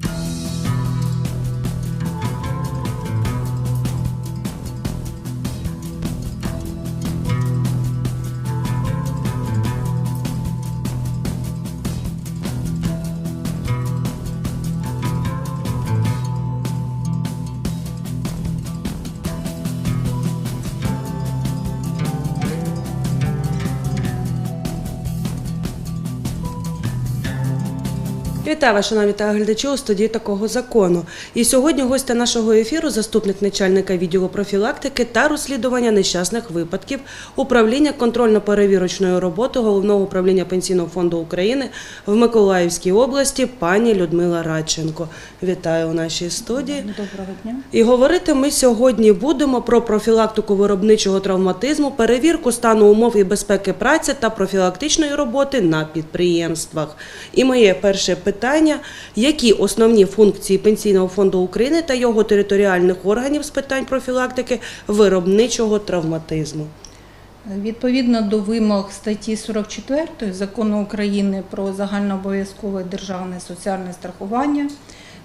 Bye. Вітаю вас, шановні телеглядачі у студії такого закону. І сьогодні гостя нашого ефіру, заступник начальника відділу профілактики та розслідування нещасних випадків управління контрольно-перевірочної роботи головного управління пенсійного фонду України в Миколаївській області, пані Людмила Радченко. Вітаю у нашій студії. Доброго дня. І говорити ми сьогодні будемо про профілактику виробничого травматизму, перевірку стану умов і безпеки праці та профілактичної роботи на підприємствах. І моє перше питання: які основні функції Пенсійного фонду України та його територіальних органів з питань профілактики виробничого травматизму? Відповідно до вимог статті 44 закону України про загальнообов'язкове державне соціальне страхування,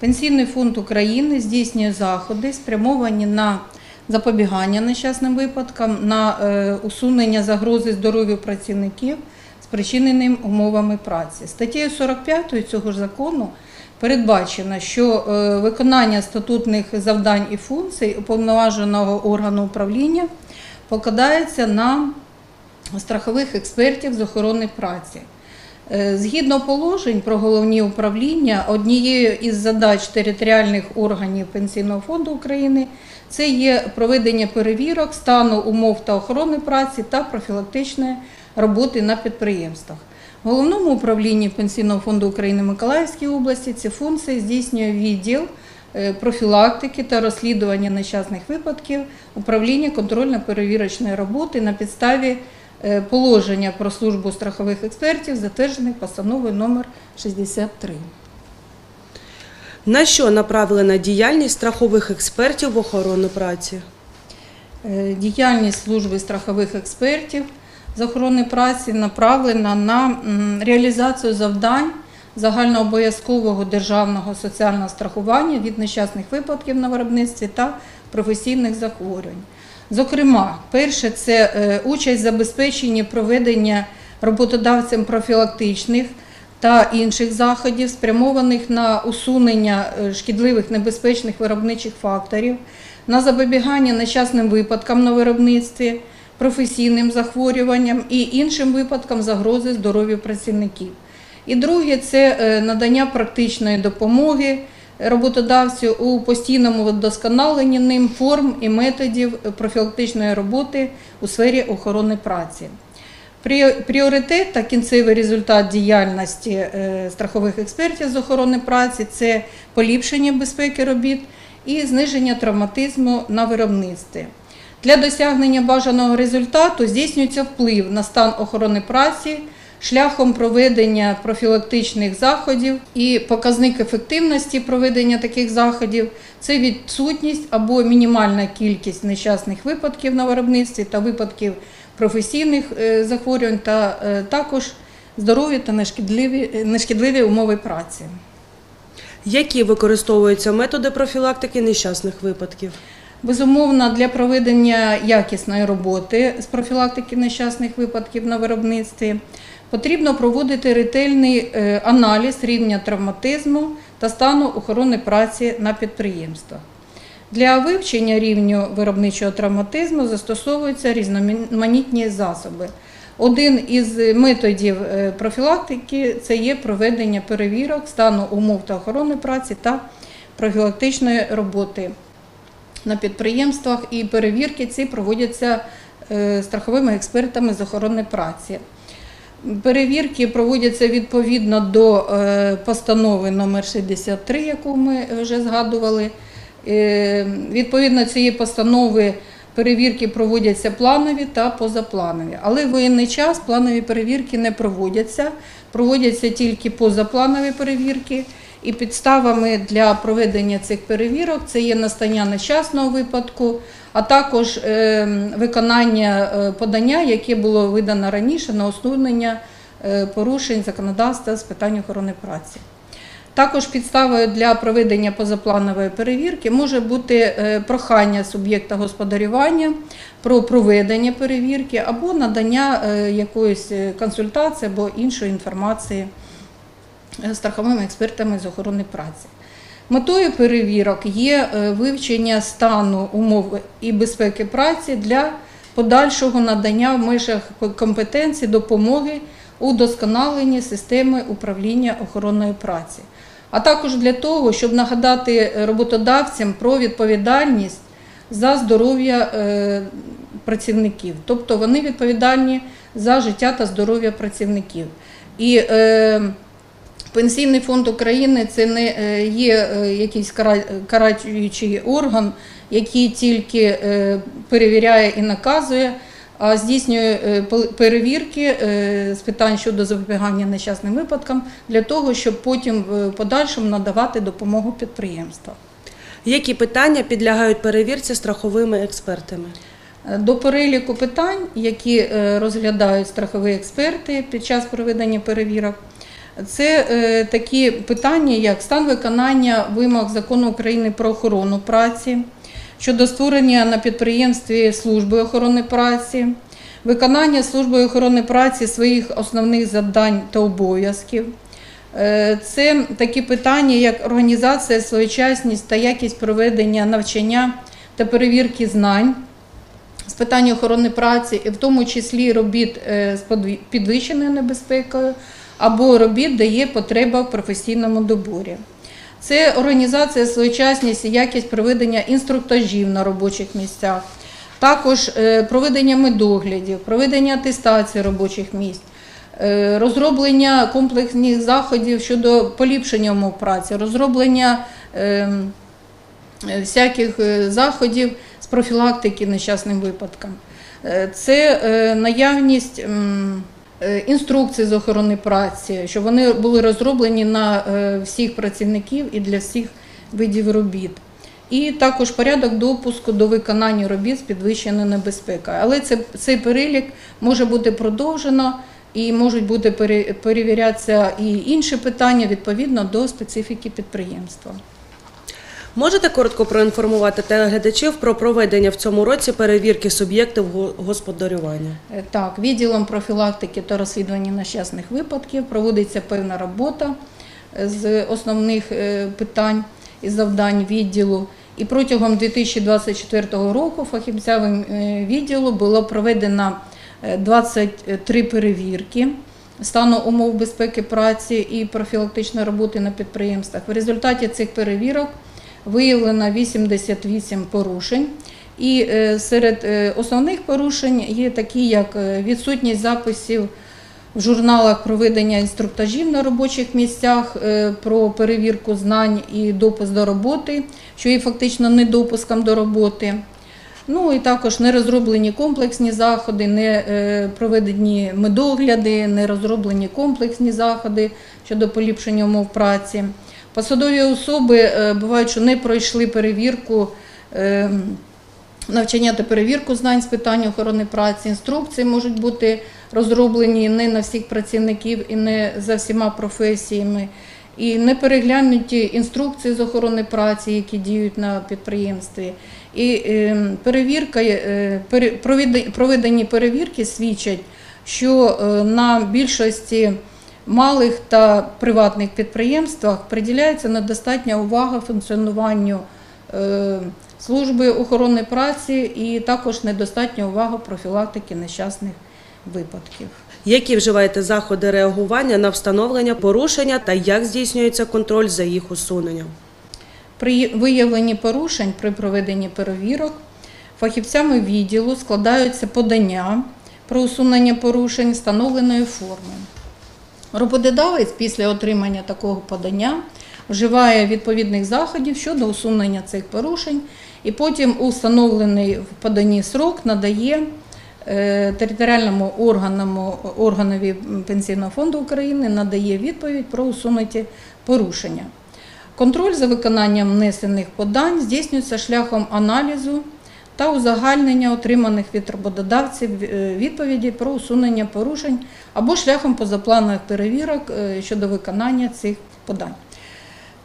Пенсійний фонд України здійснює заходи, спрямовані на запобігання нещасним випадкам, на е, усунення загрози здоров'ю працівників, спричиненим умовами праці. Статтею 45 цього ж закону передбачено, що е, виконання статутних завдань і функцій уповноваженого органу управління покладається на страхових експертів з охорони праці. Е, Згідно положень про головні управління, однією із задач територіальних органів Пенсійного фонду України це є проведення перевірок стану умов та охорони праці та профілактичної роботи на підприємствах. В головному управлінні Пенсійного фонду України Миколаївській області ці функції здійснює відділ е, профілактики та розслідування нещасних випадків управління контрольно-перевірочної роботи на підставі е, положення про службу страхових експертів, затверджених постановою номер 63. На що направлена діяльність страхових експертів в охорону праці? Е, Діяльність служби страхових експертів з охорони праці направлена на реалізацію завдань загальнообов'язкового державного соціального страхування від нещасних випадків на виробництві та професійних захворювань. Зокрема, перше це е, участь в забезпеченні проведення роботодавцем профілактичних та інших заходів, спрямованих на усунення е, шкідливих небезпечних виробничих факторів, на запобігання нещасним випадкам на виробництві, професійним захворюванням і іншим випадкам загрози здоров'ю працівників. І друге це е, надання практичної допомоги роботодавцю у постійному вдосконаленні ним форм і методів профілактичної роботи у сфері охорони праці. Пріоритет та кінцевий результат діяльності е, страхових експертів з охорони праці це поліпшення безпеки робіт і зниження травматизму на виробництві. Для досягнення бажаного результату здійснюється вплив на стан охорони праці шляхом проведення профілактичних заходів і показник ефективності проведення таких заходів це відсутність або мінімальна кількість нещасних випадків на виробництві та випадків професійних е, захворювань, та е, також здорові та нешкідливі, е, нешкідливі умови праці. Які використовуються методи профілактики нещасних випадків? Безумовно, для проведення якісної роботи з профілактики нещасних випадків на виробництві потрібно проводити ретельний е, аналіз рівня травматизму та стану охорони праці на підприємствах. Для вивчення рівню виробничого травматизму застосовуються різноманітні засоби. Один із методів е, профілактики це є проведення перевірок стану умов та охорони праці та профілактичної роботи на підприємствах, і перевірки ці проводяться е, страховими експертами з охорони праці. Перевірки проводяться відповідно до е, постанови номер 63, яку ми вже згадували. Е, Відповідно цієї постанови перевірки проводяться планові та позапланові. Але в воєнний час планові перевірки не проводяться, проводяться тільки позапланові перевірки. І підставами для проведення цих перевірок це є настання нещасного випадку, а також е, виконання е, подання, яке було видано раніше на усунення е, порушень законодавства з питань охорони праці. Також підставою для проведення позапланової перевірки може бути прохання суб'єкта господарювання про проведення перевірки або надання якоїсь консультації або іншої інформації страховими експертами з охорони праці. Метою перевірок є е, вивчення стану умов і безпеки праці для подальшого надання в межах компетенції допомоги у досконаленні системи управління охоронної праці, а також для того, щоб нагадати роботодавцям про відповідальність за здоров'я е, працівників, тобто вони відповідальні за життя та здоров'я працівників. І е, Пенсійний фонд України це не е, є е, якийсь кара- караючий орган, який тільки е, перевіряє і наказує, а здійснює перевірки з питань щодо запобігання нещасним випадкам для того, щоб потім в подальшому надавати допомогу підприємствам. Які питання підлягають перевірці страховими експертами? До переліку питань, які розглядають страхові експерти під час проведення перевірок, це е, такі питання, як стан виконання вимог закону України про охорону праці, щодо створення на підприємстві служби охорони праці, виконання службою охорони праці своїх основних завдань та обов'язків. Е, Це такі питання, як організація, своєчасність та якість проведення навчання та перевірки знань з питань охорони праці, і в тому числі робіт е, з підвищеною небезпекою або робіт, де є потреба в професійному доборі. Це організація, своєчасність і якість проведення інструктажів на робочих місцях, також е, проведення медоглядів, проведення атестації робочих місць, е, розроблення комплексних заходів щодо поліпшення умов праці, розроблення е, всяких заходів з профілактики нещасним випадкам. Це наявність е, з охорони праці, щоб вони були розроблені на е, всіх працівників і для всіх видів робіт. І також порядок допуску до виконання робіт з підвищеною небезпекою. Але це, цей перелік може бути продовжено і можуть бути пере- перевірятися і інші питання відповідно до специфіки підприємства. Можете коротко проінформувати телеглядачів про проведення в цьому році перевірки суб'єктів господарювання? Е, Так, відділом профілактики та розслідування нещасних випадків проводиться певна робота е, з основних е, питань і завдань відділу. І протягом 2024 року фахівцям е, відділу було проведено е, 23 перевірки стану умов безпеки праці і профілактичної роботи на підприємствах. В результаті цих перевірок виявлено 88 порушень. І е, серед е, основних порушень є такі, як е, відсутність записів в журналах проведення інструктажів на робочих місцях про перевірку знань і допуск до роботи, що є фактично недопуском до роботи. Ну і також не розроблені комплексні заходи, не проведені медогляди, не розроблені комплексні заходи щодо поліпшення умов праці. Посадові особи е, бувають, що не пройшли перевірку. е, Навчання та перевірку знань з питань охорони праці, інструкції можуть бути розроблені не на всіх працівників і не за всіма професіями, і не переглянуті інструкції з охорони праці, які діють на підприємстві. І е, перевірка, проведені перевірки свідчать, що на більшості малих та приватних підприємствах приділяється недостатня увага функціонуванню е, служби охорони праці і також недостатня увага профілактики нещасних випадків. Які вживаєте заходи реагування на встановлення порушення та як здійснюється контроль за їх усуненням? При виявленні порушень при проведенні перевірок фахівцями відділу складаються подання про усунення порушень встановленої форми. Роботодавець після отримання такого подання вживає відповідних заходів щодо усунення цих порушень і потім у встановлений в поданні срок надає е, територіальному органу, органові Пенсійного фонду України надає відповідь про усунуті порушення. Контроль за виконанням внесених подань здійснюється шляхом аналізу та узагальнення отриманих від роботодавців е, відповідей про усунення порушень або шляхом позапланових перевірок е, щодо виконання цих подань.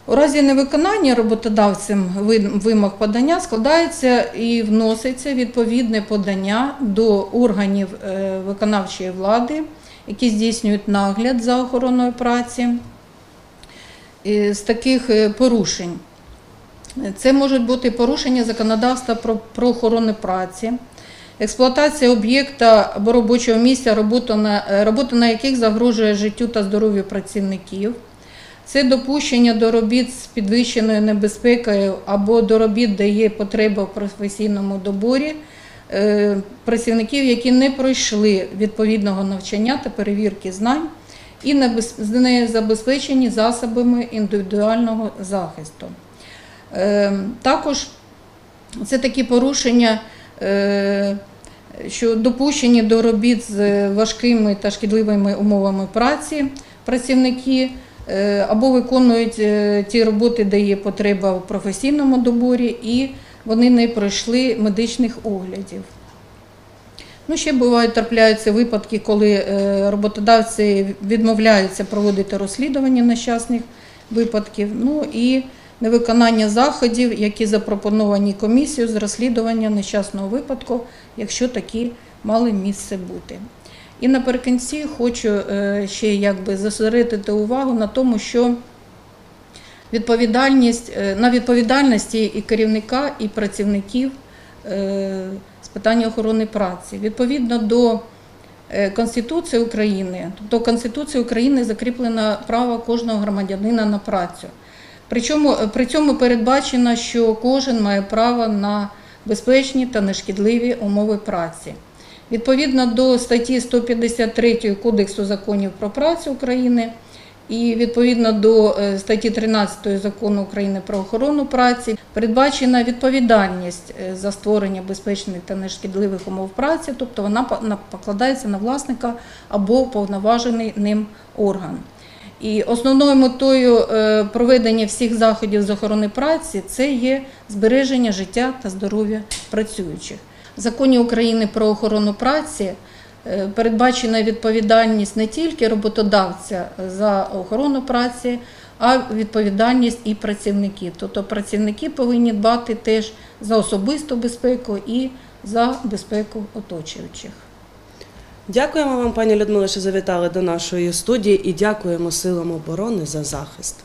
У разі невиконання роботодавцем вимог подання складається і вноситься відповідне подання до органів е, виконавчої влади, які здійснюють нагляд за охороною праці з таких порушень. Це можуть бути порушення законодавства про, охорону праці, експлуатація об'єкта або робочого місця, робота на, робота на яких загрожує життю та здоров'ю працівників. Це допущення до робіт з підвищеною небезпекою або до робіт, де є потреба в професійному доборі е, працівників, які не пройшли відповідного навчання та перевірки знань і не забезпечені засобами індивідуального захисту. Е, Також це такі порушення, е, що допущені до робіт з важкими та шкідливими умовами праці працівники е, або виконують е, ті роботи, де є потреба в професійному доборі, і вони не пройшли медичних оглядів. Ну, ще бувають трапляються випадки, коли роботодавці відмовляються проводити розслідування нещасних випадків. Ну і невиконання заходів, які запропоновані комісією з розслідування нещасного випадку, якщо такі мали місце бути. І наприкінці хочу е, ще якби зосередити увагу на тому, що відповідальність е, на відповідальності і керівника, і працівників е, з питання охорони праці. Відповідно до Конституції України, тобто Конституції України закріплено право кожного громадянина на працю. Причому е, при цьому передбачено, що кожен має право на безпечні та нешкідливі умови праці. Відповідно до статті 153 Кодексу законів про працю України і відповідно до е, статті 13 Закону України про охорону праці передбачена відповідальність е, за створення безпечних та нешкідливих умов праці, тобто вона покладається на власника або повноважений ним орган. І основною метою е, проведення всіх заходів з охорони праці це є збереження життя та здоров'я працюючих. В законі України про охорону праці е, передбачена відповідальність не тільки роботодавця за охорону праці, а відповідальність і працівників. Тобто працівники повинні дбати теж за особисту безпеку і за безпеку оточуючих. Дякуємо вам, пані Людмила, що завітали до нашої студії, і дякуємо силам оборони за захист.